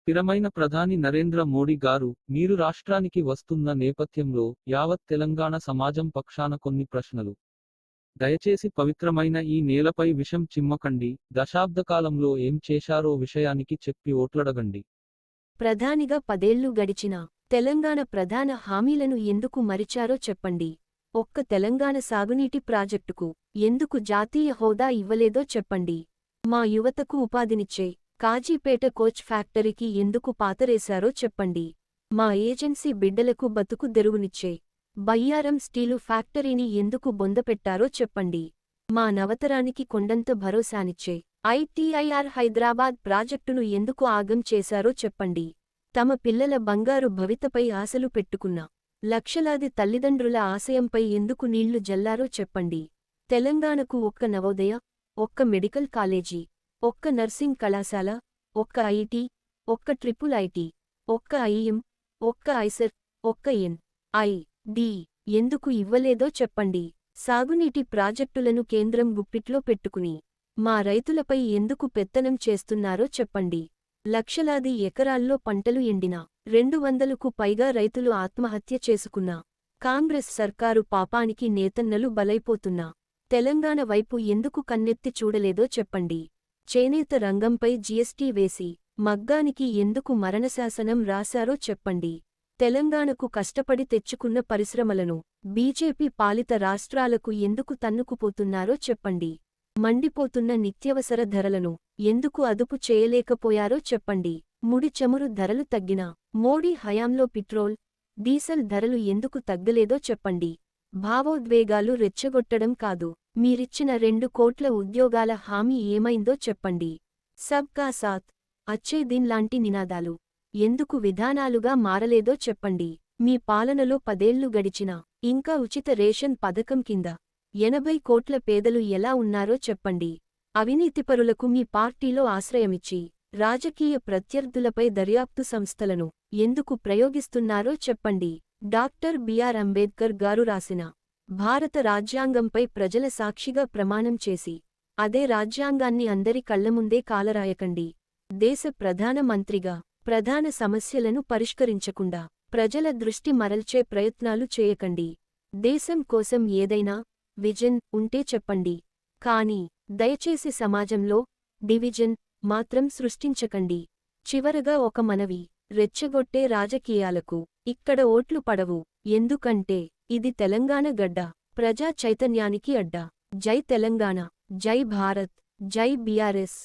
స్థిరమైన ప్రధాని నరేంద్ర మోడీ గారు మీరు రాష్ట్రానికి వస్తున్న నేపథ్యంలో యావత్ తెలంగాణ సమాజం పక్షాన కొన్ని ప్రశ్నలు. దయచేసి పవిత్రమైన ఈ నేలపై విషం చిమ్మకండి దశాబ్ద కాలంలో ఏం చేశారో విషయానికి చెప్పి ఓట్లడగండి. ప్రధానిగా పదేళ్ళు గడిచినా తెలంగాణ ప్రధాన హామీలను ఎందుకు మరిచారో చెప్పండి. ఒక్క తెలంగాణ సాగునీటి ప్రాజెక్టుకు ఎందుకు జాతీయ హోదా ఇవ్వలేదో చెప్పండి. మా యువతకు ఉపాధినిచ్చే కాజీపేట కోచ్ ఫ్యాక్టరీకి ఎందుకు పాతరేశారో చెప్పండి. మా ఏజెన్సీ బిడ్డలకు బతుకు దెరువునిచ్చే. బయ్యారం స్టీలు ఫ్యాక్టరీని ఎందుకు బొందపెట్టారో చెప్పండి. మా నవతరానికి కొండంత భరోసానిచ్చే. ఐటీఐఆర్ హైదరాబాద్ ప్రాజెక్టును ఎందుకు ఆగం చేశారో చెప్పండి. తమ పిల్లల బంగారు భవితపై ఆశలు పెట్టుకున్న. లక్షలాది తల్లిదండ్రుల ఆశయంపై ఎందుకు నీళ్ళు జల్లారో చెప్పండి. తెలంగాణకు ఒక్క నవోదయ ఒక్క మెడికల్ కాలేజీ ఒక్క నర్సింగ్ కళాశాల ఒక్క ఐటీ ఒక్క ట్రిపుల్ ఐటీ ఒక్క ఐఎం ఒక్క ఐసర్ ఒక్క ఎన్ ఐ డి ఎందుకు ఇవ్వలేదో చెప్పండి. సాగునీటి ప్రాజెక్టులను కేంద్రం గుప్పిట్లో పెట్టుకుని మా రైతులపై ఎందుకు పెత్తనం చేస్తున్నారో చెప్పండి. లక్షలాది ఎకరాల్లో పంటలు ఎండినా రెండు వందలకు పైగా రైతులు ఆత్మహత్య చేసుకున్నా కాంగ్రెస్ సర్కారు పాపానికి నేతన్నలు బలైపోతున్నా తెలంగాణ వైపు ఎందుకు కన్నెత్తి చూడలేదో చెప్పండి. చేనేత రంగంపై జీఎస్టీ వేసి మగ్గానికి ఎందుకు మరణశాసనం రాశారో చెప్పండి. తెలంగాణకు కష్టపడి తెచ్చుకున్న పరిశ్రమలను బీజేపీ పాలిత రాష్ట్రాలకు ఎందుకు తన్నుకుపోతున్నారో చెప్పండి. మండిపోతున్న నిత్యవసర ధరలను ఎందుకు అదుపు చేయలేకపోయారో చెప్పండి. ముడి చమురు ధరలు తగ్గినా మోడీ హయాంలో పెట్రోల్ డీసెల్ ధరలు ఎందుకు తగ్గలేదో చెప్పండి. భావోద్వేగాలు రెచ్చగొట్టడం కాదు. మీరిచ్చిన రెండు కోట్ల ఉద్యోగాల హామీ ఏమైందో చెప్పండి. సబ్కా సాత్ అచ్చే దిన్ లాంటి నినాదాలు. ఎందుకు విధానాలుగా మారలేదో చెప్పండి. మీ పాలనలో పదేళ్ళు గడిచినా ఇంకా ఉచిత రేషన్ పథకం కింద ఎనభై కోట్ల పేదలు ఎలా ఉన్నారో చెప్పండి. అవినీతిపరులకు మీ పార్టీలో ఆశ్రయమిచ్చి రాజకీయ ప్రత్యర్థులపై దర్యాప్తు సంస్థలను ఎందుకు ప్రయోగిస్తున్నారో చెప్పండి. డాక్టర్ బిఆర్ అంబేద్కర్ గారు రాసిన భారత రాజ్యాంగంపై ప్రజల సాక్షిగా ప్రమాణం చేసి అదే రాజ్యాంగాన్ని అందరి కళ్ళముందే కాలరాయకండి. దేశ ప్రధాన మంత్రిగా ప్రధాన సమస్యలను పరిష్కరించకుండా ప్రజల దృష్టి మరల్చే ప్రయత్నాలు చేయకండి. దేశం కోసం ఏదైనా విజన్ ఉంటే చెప్పండి. కాని దయచేసి సమాజంలో డివిజన్ మాత్రం సృష్టించకండి. చివరగా ఒక మనవి. రెచ్చగొట్టే రాజకీయాలకు ఇక్కడ ఓట్లు పడవు. ఎందుకంటే ఇది తెలంగాణ గడ్డ. ప్రజా చైతన్యానికి అడ్డ. జై తెలంగాణ. జై భారత్. జై బీఆర్ఎస్.